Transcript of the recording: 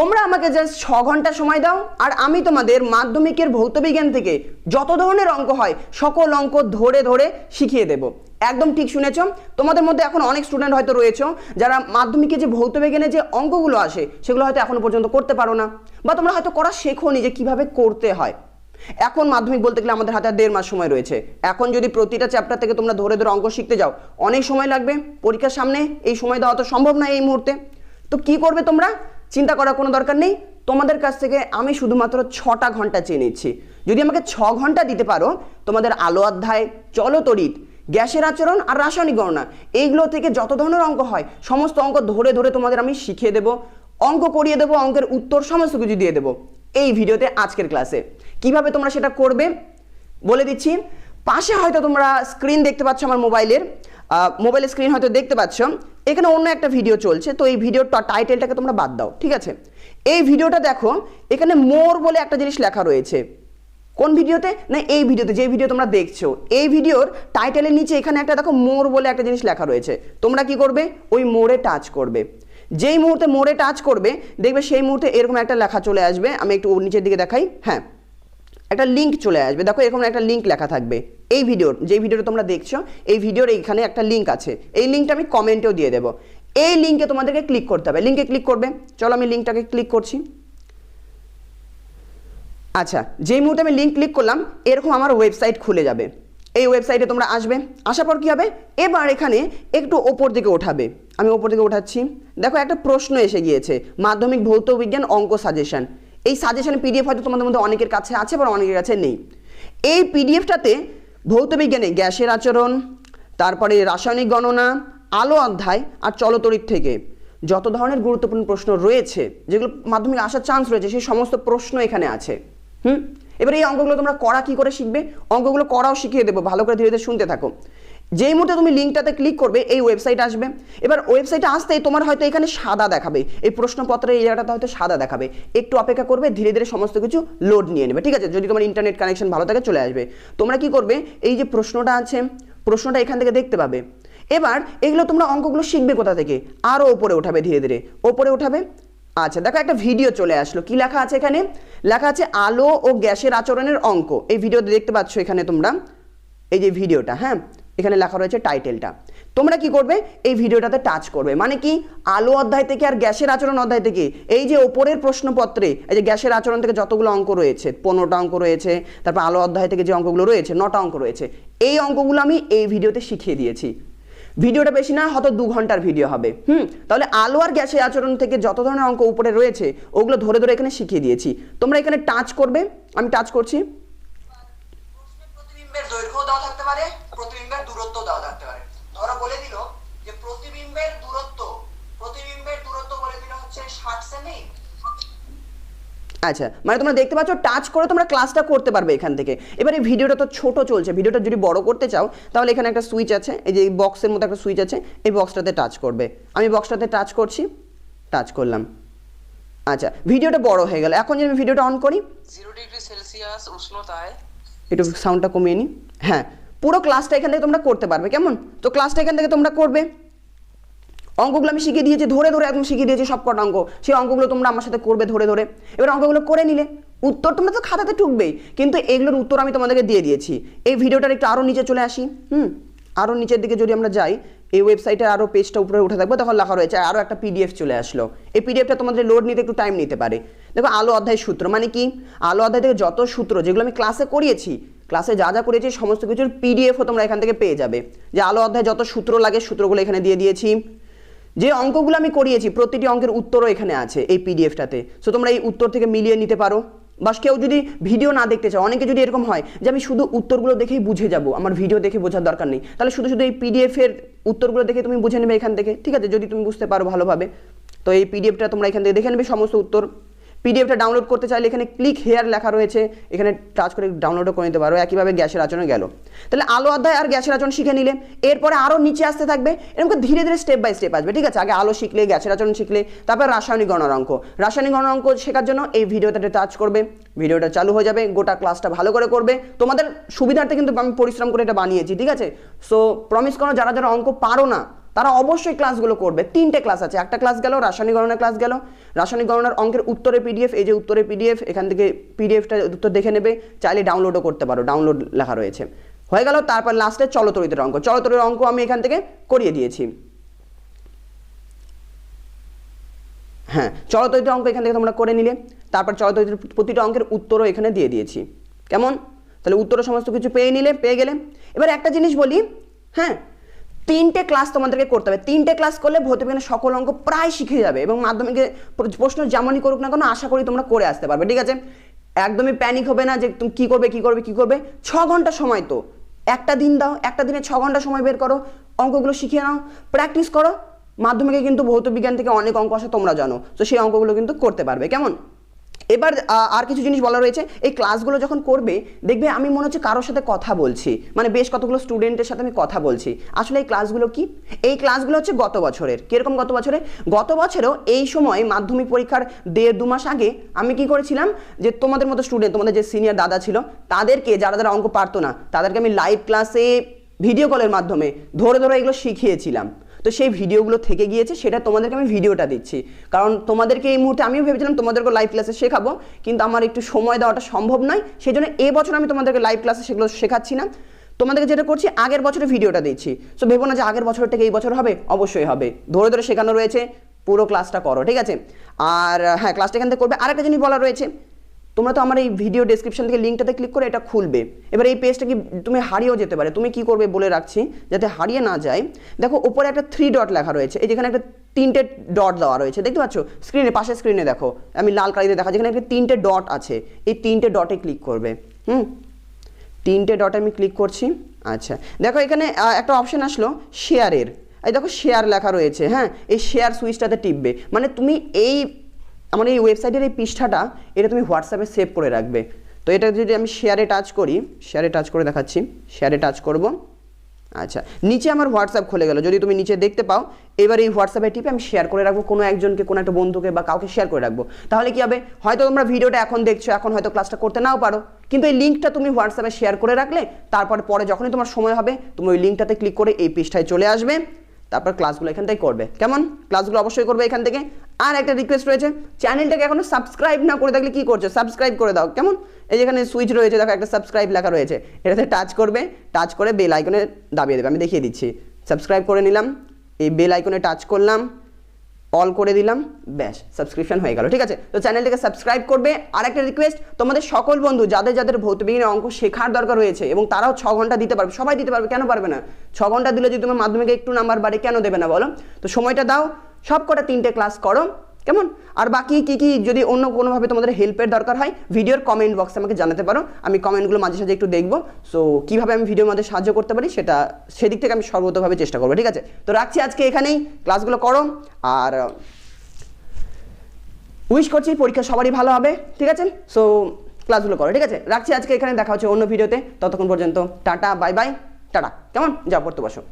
তোমরা আমাকে জাস্ট ছ ঘণ্টা সময় দাও, আর আমি তোমাদের মাধ্যমিকের ভৌতবিজ্ঞান থেকে যত ধরনের অঙ্ক হয়, সকল অঙ্ক ধরে ধরে শিখিয়ে দেব। একদম ঠিক শুনেছ? তোমাদের মধ্যে এখন অনেক স্টুডেন্ট হয়তো রয়েছে, যারা মাধ্যমিকে যে ভৌতবিজ্ঞানে যে অঙ্কগুলো আসে, সেগুলো হয়তো এখনও পর্যন্ত করতে পারো না, বা তোমরা হয়তো করা শেখো নি যে কীভাবে করতে হয়। এখন মাধ্যমিক বলতে গেলে আমাদের হাতে আর দেড় মাস সময় রয়েছে। এখন যদি প্রতিটা চ্যাপ্টার থেকে তোমরা ধরে ধরে অঙ্ক শিখতে যাও, অনেক সময় লাগবে। পরীক্ষার সামনে এই সময় দেওয়া তো সম্ভব না এই মুহূর্তে। তো কি করবে তোমরা? চিন্তা করার কোনো দরকার নেই। তোমাদের কাছ থেকে আমি শুধুমাত্র ছটা ঘণ্টা চেয়ে নিচ্ছি। যদি আমাকে ছ ঘণ্টা দিতে পারো, তোমাদের আলো অধ্যায়, চলতরিত, গ্যাসের আচরণ আর রাসায়নিক গণনা, এইগুলো থেকে যত ধরনের অঙ্ক হয়, সমস্ত অঙ্ক ধরে ধরে তোমাদের আমি শিখিয়ে দেবো। অঙ্ক করিয়ে দেবো, অঙ্কের উত্তর সমস্ত কিছু দিয়ে দেবো। এই ভিডিওতে আজকের ক্লাসে। কীভাবে তোমরা সেটা করবে? বলে দিচ্ছি, পাশে হয়তো তোমরা স্ক্রিন দেখতে পাচ্ছ আমার মোবাইলের মোবাইলের স্ক্রিন হয়তো দেখতে পাচ্ছ। এখানে অন্য একটা ভিডিও চলছে, তো এই ভিডিওর টাইটেলটাকে তোমরা বাদ দাও, ঠিক আছে? এই ভিডিওটা দেখো, এখানে মোর বলে একটা জিনিস লেখা রয়েছে। কোন ভিডিওতে না, এই ভিডিওতে যে ভিডিও তোমরা দেখছ, এই ভিডিওর টাইটেলের নিচে এখানে একটা দেখো, মোর বলে একটা জিনিস লেখা রয়েছে। তোমরা কি করবে? ওই মোড়ে টাচ করবে। যেই মুহূর্তে মোড়ে টাচ করবে, দেখবে সেই মুহূর্তে এরকম একটা লেখা চলে আসবে, আমি একটু নিচের দিকে দেখাই হ্যাঁ। একটা লিঙ্ক চলে আসবে। দেখো, এরকম একটা লিঙ্ক লেখা থাকবে। এই ভিডিওর যে ভিডিওটা তোমরা দেখছ, এই ভিডিওর এইখানে একটা লিঙ্ক আছে। এই লিঙ্কটা আমি কমেন্টেও দিয়ে দেবো। এই লিঙ্কে তোমাদেরকে ক্লিক করতে হবে। লিঙ্কে ক্লিক করবে। চলো, আমি লিঙ্কটাকে ক্লিক করছি। আচ্ছা যেই মুহূর্তে আমি লিঙ্ক ক্লিক করলাম, এরকম আমার ওয়েবসাইট খুলে যাবে। এই ওয়েবসাইটে তোমরা আসবে। আসার পর কী হবে? এবার এখানে একটু ওপর দিকে ওঠাবে। আমি ওপর দিকে ওঠাচ্ছি। দেখো, একটা প্রশ্ন এসে গিয়েছে। মাধ্যমিক ভৌত বিজ্ঞান অঙ্ক সাজেশন এই সাজেশন পিডিএফ হয়তো তোমাদের মধ্যে অনেকের কাছে আছে বা অনেকের কাছে নেই। এই পিডিএফটাতে ভৌত বিজ্ঞানে গ্যাসের আচরণ, তারপরে রাসায়নিক গণনা, আলো অধ্যায় আর চলতরিত থেকে যত ধরনের গুরুত্বপূর্ণ প্রশ্ন রয়েছে, যেগুলো মাধ্যমিক আসার চান্স রয়েছে, সেই সমস্ত প্রশ্ন এখানে আছে। হুম? এবার এই অঙ্কগুলো তোমরা করা কি করে শিখবে? অঙ্কগুলো করাও শিখিয়ে দেবো, ভালো করে ধীরে ধীরে শুনতে থাকো। যেই মুহূর্তে তুমি লিঙ্কটাতে ক্লিক করবে, এই ওয়েবসাইট আসবে। এবার ওয়েবসাইটে আসতেই তোমার হয়তো এখানে সাদা দেখাবে। এই প্রশ্নপত্রের এই জায়গাটাতে হয়তো সাদা দেখাবে। একটু অপেক্ষা করবে, ধীরে ধীরে সমস্ত কিছু লোড নিয়ে নেবে। ঠিক আছে? যদি তোমার ইন্টারনেট কানেকশন ভালো থাকে, চলে আসবে। তোমরা কি করবে? এই যে প্রশ্নটা আছে, প্রশ্নটা এখান থেকে দেখতে পাবে। এবার এগুলো তোমরা অঙ্কগুলো শিখবে কোথা থেকে? আরও ওপরে উঠাবে ধীরে ধীরে। ওপরে উঠাবে আচ্ছা দেখো একটা ভিডিও চলে আসলো। কি লেখা আছে এখানে? লেখা আছে আলো ও গ্যাসের আচরণের অঙ্ক। এই ভিডিওতে দেখতে পাচ্ছ এখানে তোমরা। এই যে ভিডিওটা হ্যাঁ? এখানে লেখা রয়েছে টাইটেলটা। তোমরা কি করবে? এই ভিডিওটাতে টাচ করবে। মানে কি? আলো অধ্যায় থেকে আর গ্যাসের আচরণ অধ্যায় থেকে। এই যে ওপরের প্রশ্নপত্রে, এই যে গ্যাসের আচরণ থেকে যতগুলো অঙ্ক রয়েছে, পনেরোটা অঙ্ক রয়েছে, তারপর আলো অধ্যায় থেকে যে অঙ্কগুলো রয়েছে, নটা অঙ্ক রয়েছে। এই অঙ্কগুলো আমি এই ভিডিওতে শিখিয়ে দিয়েছি। ভিডিওটা বেশি না, হয়তো দু ঘণ্টার ভিডিও হবে। হুম? তাহলে আলো আর গ্যাসের আচরণ থেকে যত ধরনের অঙ্ক উপরে রয়েছে, ওগুলো ধরে ধরে এখানে শিখিয়ে দিয়েছি। তোমরা এখানে টাচ করবে? আমি টাচ করছি। দৈর্ঘ্য দেওয়া থাকতে পারে। দেওয়া থাকতে পারে ধরো বলে দিল যে প্রতিবিম্বের দূরত্ব প্রতিবিম্বের দূরত্ব বলে দিল হচ্ছে ষাট সেমি। আচ্ছা মানে তোমরা দেখতে পাচ্ছ টাচ করে তোমরা ক্লাসটা করতে পারবে এখান থেকে। এবার এই ভিডিওটা তো ছোট চলছে ভিডিওটা যদি বড় করতে চাও তাহলে এখানে একটা সুইচ আছে এই যে বক্সের মতো একটা সুইচ আছে এই বক্সটাতে টাচ করবে। আমি বক্সটাতে টাচ করছি টাচ করলাম। আচ্ছা ভিডিওটা বড় হয়ে গেল। এখন যদি আমি ভিডিওটা অন করি জিরো ডিগ্রি সেলসিয়াস উষ্ণতায় একটু সাউন্ডটা কমিয়ে নিই হ্যাঁ পুরো ক্লাসটা এখান থেকে তোমরা করতে পারবে, কেমন? তো ক্লাসটা এখান থেকে তোমরা করবে। অঙ্কগুলো আমি শিখিয়ে দিয়েছি, ধরে ধরে একদম শিখিয়ে দিয়েছি সব কটা অঙ্ক। সেই অঙ্কগুলো তোমরা আমার সাথে করবে ধরে ধরে। এবার অঙ্কগুলো করে নিলে। উত্তর তোমরা তো খাতাতে টুকবেই কিন্তু এগুলোর উত্তর আমি তোমাদেরকে দিয়ে দিয়েছি। এই ভিডিওটার একটু আরও নিচে চলে আসি, হুম? আরও নিচের দিকে যদি আমরা যাই, এই ওয়েবসাইটের আরও পেজটা উপরে উঠে থাকবে, তখন লেখা রয়েছে আরও একটা পিডিএফ চলে আসলো। এই পিডিএফটা তোমাদের লোড নিতে একটু টাইম নিতে পারে। দেখো, আলো অধ্যায় সূত্র মানে কি? আলো অধ্যায় থেকে যত সূত্র, যেগুলো আমি ক্লাসে করিয়েছি ক্লাসে যা যা করেছি, সমস্ত কিছুর পিডিএফও তোমরা এখান থেকে পেয়ে যাবে। যে আলো অধ্যায় যত সূত্র লাগে, সূত্রগুলো এখানে দিয়ে দিয়েছি। যে অঙ্কগুলো আমি করিয়েছি, প্রতিটি অঙ্কের উত্তরও এখানে আছে এই পিডিএফটাতে সো তোমরা এই উত্তর থেকে মিলিয়ে নিতে পারো। বা কেউ যদি ভিডিও না দেখতে চাও, অনেকে যদি এরকম হয় যে আমি শুধু উত্তরগুলো দেখেই বুঝে যাব, আমার ভিডিও দেখে বোঝার দরকার নেই, তাহলে শুধু শুধু এই পিডিএফের উত্তরগুলো দেখে তুমি বুঝে নেবে এখান থেকে। ঠিক আছে, যদি তুমি বুঝতে পারো ভালোভাবে। তো এই পিডিএফটা তোমরা এখান থেকে দেখে নেবে, সমস্ত উত্তর। পিডিএফটা ডাউনলোড করতে চাইলে এখানে ক্লিক হেয়ার লেখা রয়েছে। এখানে টাচ করে ডাউনলোডও করে নিতে পারো। একইভাবে গ্যাসের আচরণে গেল। তাহলে আলো অধ্যায় আর গ্যাসের আচরণ শিখে নিলে, এরপরে আরও নিচে আসতে থাকবে, এরকম ধীরে ধীরে স্টেপ বাই স্টেপ আসবে, ঠিক আছে? আগে আলো শিখলে, গ্যাসের আচরণ শিখলে, তারপর রাসায়নিক গণনার অঙ্ক। রাসায়নিক গণনার অঙ্ক শেখার জন্য এই ভিডিওটাতে টাচ করবে। ভিডিওটা চালু হয়ে যাবে, গোটা ক্লাসটা ভালো করে করবে। তোমাদের সুবিধার্থে কিন্তু আমি পরিশ্রম করে এটা বানিয়েছি, ঠিক আছে? সো প্রমিস করো, যারা যারা অঙ্ক পারো না তারা অবশ্যই ক্লাসগুলো করবে। তিনটে ক্লাস আছে। একটা ক্লাস গেল, রাসায়নিক গণনার ক্লাস গেল। রাসায়নিক গণনার অঙ্কের উত্তরে পিডিএফ এই যে উত্তরে পিডিএফ এখান থেকে পিডিএফটা উত্তর দেখে নেবে। চাইলে ডাউনলোডও করতে পারো। ডাউনলোড লেখা রয়েছে। হয়ে গেল, তারপর লাস্টে চলতরিতের অঙ্ক। চলতরির অঙ্ক আমি এখান থেকে করিয়ে দিয়েছি। হ্যাঁ চলতরিতের অঙ্ক এখান থেকে তোমরা করে নিলে। তারপর চলতরিতের প্রতিটা অঙ্কের উত্তরও এখানে দিয়ে দিয়েছি। কেমন? তাহলে উত্তরও সমস্ত কিছু পেয়ে নিলে, পেয়ে গেলে। এবার একটা জিনিস বলি। হ্যাঁ তিনটে ক্লাস তোমাদেরকে করতে হবে। তিনটে ক্লাস করলে ভৌতবিজ্ঞানের সকল অঙ্ক প্রায় শিখে যাবে এবং মাধ্যমিকে প্রশ্ন যেমনই করুক না কেন, আশা করি তোমরা করে আসতে পারবে, ঠিক আছে? একদমই প্যানিক হবে না যে তুমি কী করবে কী করবে কী করবে। ছ ঘণ্টা সময় তো। একটা দিন দাও, একটা দিনে ছ ঘণ্টা সময় বের করো, অঙ্কগুলো শিখে নাও প্র্যাকটিস করো। মাধ্যমিকে কিন্তু ভৌত বিজ্ঞান থেকে অনেক অঙ্ক আসে, তোমরা জানো। তো সেই অঙ্কগুলো কিন্তু করতে পারবে, কেমন? এবার আর কিছু জিনিস বলা রয়েছে। এই ক্লাসগুলো যখন করবে, দেখবে আমি মনে হচ্ছে কারোর সাথে কথা বলছি। মানে বেশ কতগুলো স্টুডেন্টের সাথে আমি কথা বলছি। আসলে এই ক্লাসগুলো কি? এই ক্লাসগুলো হচ্ছে গত বছরের। কীরকম গত বছরে? গত বছরেও এই সময় মাধ্যমিক পরীক্ষার দেড় দু মাস আগে আমি কি করেছিলাম? যে তোমাদের মতো স্টুডেন্ট তোমাদের যে সিনিয়র দাদা ছিল, তাদেরকে যারা যারা অঙ্ক পারতো না, তাদেরকে আমি লাইভ ক্লাসে ভিডিও কলের মাধ্যমে ধরে ধরে এগুলো শিখিয়েছিলাম। তো সেই ভিডিওগুলো থেকে গিয়েছে, সেটা তোমাদেরকে আমি ভিডিওটা দিচ্ছি। কারণ তোমাদেরকে এই মুহূর্তে আমিও ভেবেছিলাম তোমাদেরকে লাইভ ক্লাসে শেখাবো, কিন্তু আমার একটু সময় দেওয়াটা সম্ভব নয়। সেই জন্য এবছর আমি তোমাদেরকে লাইভ ক্লাসে সেগুলো শেখাচ্ছি না। তোমাদেরকে যেটা করছি, আগের বছরে ভিডিওটা দিচ্ছি। সো ভেবো না যে আগের বছর থেকে এই বছর হবে, অবশ্যই হবে। ধরে ধরে শেখানো রয়েছে, পুরো ক্লাসটা করো, ঠিক আছে? আর হ্যাঁ ক্লাসটা এখান থেকে করবে। আরেকটা জিনিস বলা রয়েছে তোমরা তো আমার এই ভিডিও ডেসক্রিপশন থেকে লিঙ্কটাতে ক্লিক করে এটা খুলবে। এবার এই পেজটা কি তুমি হারিয়েও যেতে পারে। তুমি কি করবে বলে রাখছি, যাতে হারিয়ে না যায়। দেখো, উপরে একটা থ্রি ডট লেখা রয়েছে। এই যেখানে একটা তিনটে ডট দেওয়া রয়েছে। দেখতে পাচ্ছ? স্ক্রিনে পাশে স্ক্রিনে দেখো। আমি লাল কালিতে দেখা যেখানে একটা তিনটে ডট আছে। এই তিনটে ডটে ক্লিক করবে। হুম? তিনটে ডটে আমি ক্লিক করছি। আচ্ছা। দেখো, এখানে একটা অপশন আসলো শেয়ারের এই দেখো শেয়ার লেখা রয়েছে। হ্যাঁ? এই শেয়ার সুইচটাতে টিপবে। মানে তুমি এই আমার এই ওয়েবসাইটের এই পৃষ্ঠাটা, এটা তুমি হোয়াটসঅ্যাপে সেভ করে রাখবে। তো এটা যদি আমি শেয়ারে টাচ করি শেয়ারে টাচ করে দেখাচ্ছি। শেয়ারে টাচ করব। আচ্ছা নিচে আমার হোয়াটসঅ্যাপ খুলে গেল। যদি তুমি নিচে দেখতে পাও, এবার এই হোয়াটসঅ্যাপে টিপে আমি শেয়ার করে রাখব কোনো একজনকে, কোনো একটা বন্ধুকে বা কাউকে শেয়ার করে রাখব। তাহলে কি হবে? হয়তো তোমরা ভিডিওটা এখন দেখছ, এখন হয়তো ক্লাসটা করতে নাও পারো। কিন্তু এই লিঙ্কটা তুমি হোয়াটসঅ্যাপে শেয়ার করে রাখলে, তারপর পরে যখনই তোমার সময় হবে, তুমি ওই লিঙ্কটাতে ক্লিক করে এই পৃষ্ঠায় চলে আসবে। তারপর ক্লাসগুলো এখান থেকে করবে। কেমন? ক্লাসগুলো অবশ্যই করবে এখান থেকে। আর একটা রিকোয়েস্ট রয়েছে চ্যানেলটাকে এখনও সাবস্ক্রাইব না করে থাকলে কী করছ? সাবস্ক্রাইব করে দাও, কেমন? এই যেখানে সুইচ রয়েছে, দেখো একটা সাবস্ক্রাইব লেখা রয়েছে। এটাতে টাচ করবে টাচ করে বেল আইকনে দাবিয়ে দেবে। আমি দেখিয়ে দিচ্ছি। সাবস্ক্রাইব করে নিলাম, এই বেল আইকনে টাচ করলাম। অল করে দিলাম, ব্যাস সাবস্ক্রিপশন হয়ে গেল, ঠিক আছে? তো চ্যানেলটাকে সাবস্ক্রাইব করবে। আর একটা রিকোয়েস্ট তোমাদের সকল বন্ধু, যাদের যাদের ভৌতবিজ্ঞানের অঙ্ক শেখার দরকার রয়েছে, এবং তারাও ছ ঘণ্টা দিতে পারবে, সবাই দিতে পারবে, কেন পারবে না? ছ ঘণ্টা দিলে যদি তোমার মাধ্যমিকে একটু নাম্বার বাড়ে, কেন দেবে না বলো? তো সময়টা দাও সব কটা তিনটে ক্লাস করো। কেমন? আর বাকি কি কি যদি অন্য কোনোভাবে তোমাদের হেল্পের দরকার হয়, ভিডিওর কমেন্ট বক্সে আমাকে জানাতে পারো। আমি কমেন্টগুলো মাঝে সাঝে একটু দেখব। সো কীভাবে আমি ভিডিওর মধ্যে সাহায্য করতে পারি, সেটা সেদিক থেকে আমি সর্বতভাবে চেষ্টা করব, ঠিক আছে? তো রাখছি আজকে এখানেই। ক্লাসগুলো করো। আর উইশ করছি, পরীক্ষা সবারই ভালো হবে, ঠিক আছে? সো ক্লাসগুলো করো, ঠিক আছে? রাখছি আজকে এখানে, দেখা হচ্ছে অন্য ভিডিওতে ততক্ষণ পর্যন্ত, টাটা বাই বাই টাটা। কেমন? যা পড়তে বসো।